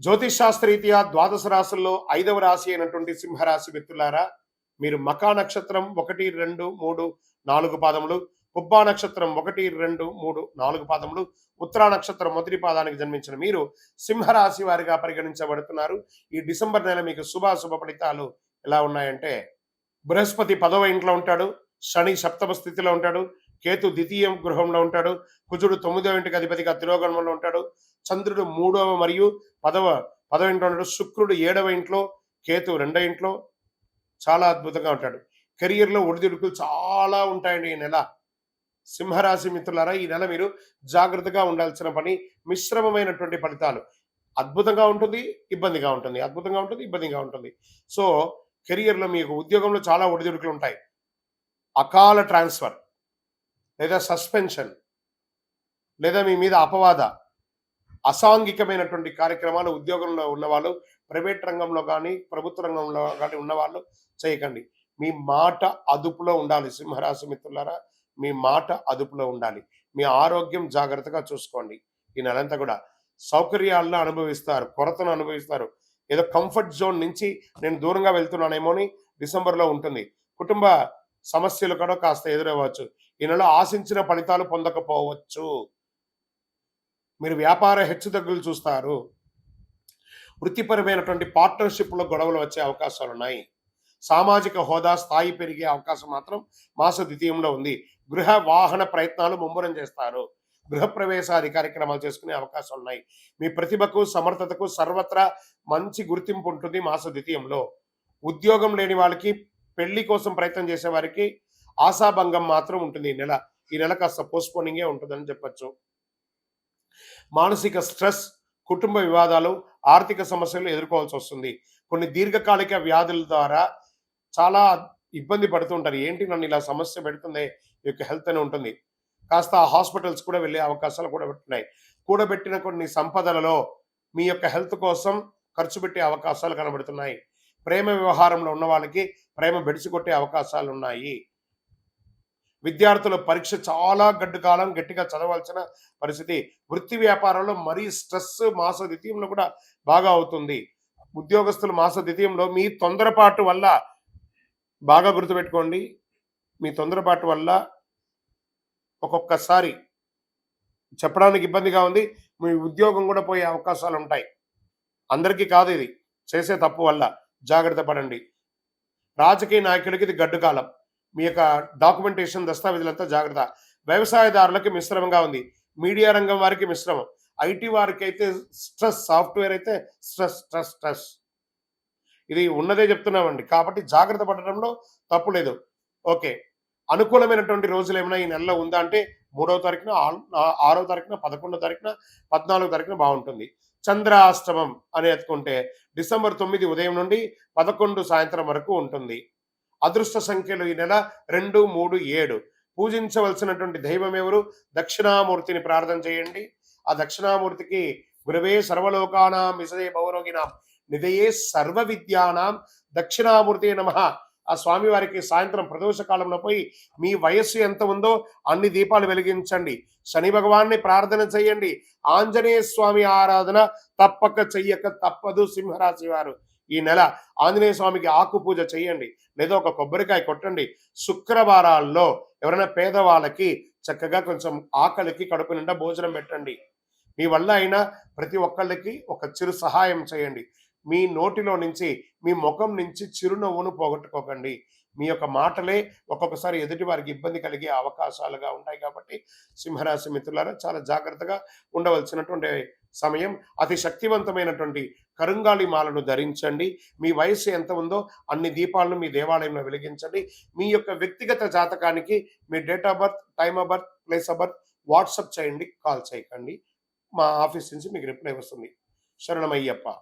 జ్యోతిష్ శాస్త్రరీత్యా ద్వాదశ రాశుల్లో ఐదవ రాశి అయినటువంటి సింహరాశి వ్యక్తులారా మీరు మకా నక్షత్రం ఒకటి రెండు మూడు నాలుగు పాదములు కుబ్బా నక్షత్రం ఒకటి రెండు మూడు నాలుగు పాదములు ఉత్తరా నక్షత్రం మొదటి పాదానికి జన్మించిన మీరు సింహరాశి వారిగా పరిగణించబడుతున్నారు. ఈ డిసెంబర్ నెల మీకు శుభాశుభ ఫలితాలు ఎలా ఉన్నాయంటే బృహస్పతి పదవ ఇంట్లో ఉంటాడు శని సప్తమ స్థితిలో ఉంటాడు కేతు ద్వితీయ గృహంలో ఉంటాడు కుజుడు తొమ్మిదవ ఇంటికి అధిపతిగా తిరోగణంలో ఉంటాడు చంద్రుడు మూడవ మరియు పదవ పదవ ఇంట్లో ఉంటాడు శుక్రుడు ఏడవ ఇంట్లో కేతు రెండవ ఇంట్లో చాలా అద్భుతంగా ఉంటాడు. కెరియర్లో ఒడిదుడుకులు చాలా ఉంటాయండి ఈ నెల. సింహరాశి మిత్రులారా ఈ నెల మీరు జాగ్రత్తగా ఉండాల్సిన పని మిశ్రమమైనటువంటి ఫలితాలు. అద్భుతంగా ఉంటుంది ఇబ్బందిగా ఉంటుంది. అద్భుతంగా ఉంటుంది ఇబ్బందిగా ఉంటుంది. సో కెరియర్లో మీకు ఉద్యోగంలో చాలా ఒడిదుడుకులు ఉంటాయి. అకాల ట్రాన్స్ఫర్. లేదా సస్పెన్షన్ లేదా మీ మీద అపవాద అసాంఘికమైనటువంటి కార్యక్రమాలు ఉద్యోగంలో ఉన్నవాళ్ళు ప్రైవేట్ రంగంలో కానీ ప్రభుత్వ రంగంలో కానీ ఉన్నవాళ్ళు చేయకండి. మీ మాట అదుపులో ఉండాలి సింహరాశి మిత్రులారా. మీ మాట అదుపులో ఉండాలి. మీ ఆరోగ్యం జాగ్రత్తగా చూసుకోండి. ఈ నెలంతా కూడా సౌకర్యాలను అనుభవిస్తారు కొరతను అనుభవిస్తారు. ఏదో కంఫర్ట్ జోన్ నుంచి నేను దూరంగా వెళ్తున్నానేమో అని డిసెంబర్లో ఉంటుంది. కుటుంబ సమస్యలు కూడా కాస్త ఎదురవ్వచ్చు. ఈ నెల ఆశించిన ఫలితాలు పొందకపోవచ్చు. మీరు వ్యాపార హెచ్చుతగ్గులు చూస్తారు. వృత్తిపరమైనటువంటి పార్ట్నర్షిప్లో గొడవలు వచ్చే అవకాశాలు ఉన్నాయి. సామాజిక హోదా స్థాయి పెరిగే అవకాశం మాత్రం మాస ద్వితీయంలో ఉంది. గృహ వాహన ప్రయత్నాలు ముమ్మరం చేస్తారు. గృహప్రవేశాది కార్యక్రమాలు చేసుకునే అవకాశాలు ఉన్నాయి. మీ ప్రతిభకు సమర్థతకు సర్వత్రా మంచి గుర్తింపు ఉంటుంది మాస ద్వితీయంలో. ఉద్యోగం లేని వాళ్ళకి పెళ్ళి కోసం ప్రయత్నం చేసే వారికి ఆశాభంగం మాత్రం ఉంటుంది ఈ నెల. ఈ నెల కాస్త పోస్ట్పోనింగే ఉంటుందని చెప్పచ్చు. మానసిక స్ట్రెస్ కుటుంబ వివాదాలు ఆర్థిక సమస్యలు ఎదుర్కోవాల్సి వస్తుంది. కొన్ని దీర్ఘకాలిక వ్యాధుల ద్వారా చాలా ఇబ్బంది పడుతుంటారు ఏంటి నన్ను ఇలా సమస్య పెడుతుంది? ఈ యొక్క హెల్త్ అని ఉంటుంది. కాస్త హాస్పిటల్స్ కూడా వెళ్ళే అవకాశాలు కూడా పెట్టున్నాయి కూడబెట్టిన కొన్ని సంపదలలో మీ యొక్క హెల్త్ కోసం ఖర్చు పెట్టే అవకాశాలు కనబడుతున్నాయి. ప్రేమ వ్యవహారంలో ఉన్న వాళ్ళకి ప్రేమ బెడిసి కొట్టే అవకాశాలు ఉన్నాయి విద్యార్థుల పరీక్ష చాలా గడ్డు కాలం గట్టిగా చదవాల్సిన పరిస్థితి. వృత్తి వ్యాపారంలో మరీ స్ట్రెస్ మాస ద్వితీయంలో కూడా బాగా అవుతుంది. ఉద్యోగస్తులు మాస ద్వితీయంలో మీ తొందరపాటు వల్ల బాగా గుర్తుపెట్టుకోండి. మీ తొందరపాటు వల్ల ఒక్కొక్కసారి చెప్పడానికి ఇబ్బందిగా ఉంది. మీ ఉద్యోగం కూడా పోయే అవకాశాలు ఉంటాయి అందరికీ కాదు ఇది. చేసే తప్పు వల్ల. జాగ్రత్త పడండి. రాజకీయ నాయకులకి ఇది గడ్డు కాలం. మీ యొక్క డాక్యుమెంటేషన్ దస్తావేజులంతా జాగ్రత్త. వ్యవసాయదారులకి మిశ్రమంగా ఉంది. మీడియా రంగం వారికి మిశ్రమం. ఐటీ వారికి అయితే స్ట్రెస్ సాఫ్ట్వేర్ అయితే స్ట్రెస్ స్ట్రెస్ స్ట్రెస్. ఇది ఉన్నదే చెప్తున్నామండి. కాబట్టి జాగ్రత్త పడడంలో తప్పు లేదు. ఓకే. అనుకూలమైనటువంటి రోజులు ఏమైనా ఈ నెలలో ఉందా అంటే మూడవ తారీఖున ఆల్- ఆరో తారీఖున పదకొండో తారీఖున పద్నాలుగో తారీఖున బాగుంటుంది. చంద్రాష్టమం అని ఎత్తుకుంటే డిసెంబర్ తొమ్మిది ఉదయం నుండి పదకొండు సాయంత్రం వరకు ఉంటుంది. అదృష్ట సంఖ్యలు ఈ నెల రెండు మూడు ఏడు. పూజించవలసినటువంటి దైవం ఎవరు? దక్షిణామూర్తిని ప్రార్థన చేయండి. ఆ దక్షిణామూర్తికి గురవే సర్వలోకానాం విసదే భవరోగినాం నిదయే సర్వ విద్యానాం దక్షిణామూర్తి నమ. ఆ స్వామి వారికి సాయంత్రం ప్రదోష కాలంలో పోయి మీ వయస్సు ఎంత ఉందో అన్ని దీపాలు వెలిగించండి. శని భగవాన్ని ప్రార్థన చేయండి. ఆంజనేయ స్వామి ఆరాధన తప్పక చెయ్యక తప్పదు సింహరాశి వారు. ఈ నెల ఆంజనేయ స్వామికి ఆకు పూజ చేయండి. లేదా ఒక కొబ్బరికాయ కొట్టండి. శుక్రవారాల్లో ఎవరైనా పేదవాళ్ళకి చక్కగా కొంచెం ఆకలికి కడుపు నిండా భోజనం పెట్టండి. మీ వల్ల అయినా ప్రతి ఒక్కళ్ళకి ఒక చిరు సహాయం చేయండి. మీ నోటిలో నుంచి మీ ముఖం నుంచి చిరునవ్వును పోగొట్టుకోకండి. మీ యొక్క మాటలే ఒక్కొక్కసారి ఎదుటి వారికి ఇబ్బంది కలిగే అవకాశాలుగా ఉంటాయి కాబట్టి సింహరాశి మిత్రులారా చాలా జాగ్రత్తగా ఉండవలసినటువంటి సమయం అతి శక్తివంతమైనటువంటి కరుంగాళి మాలను ధరించండి. మీ వయస్సు ఎంత ఉందో అన్ని దీపాలను మీ దేవాలయంలో వెలిగించండి. మీ యొక్క వ్యక్తిగత జాతకానికి మీ date of birth time of birth place of birth WhatsApp చేయండి కాల్ చేయకండి. మా ఆఫీస్ నుంచి మీకు రిప్లై వస్తుంది. శరణమయ్యప్ప.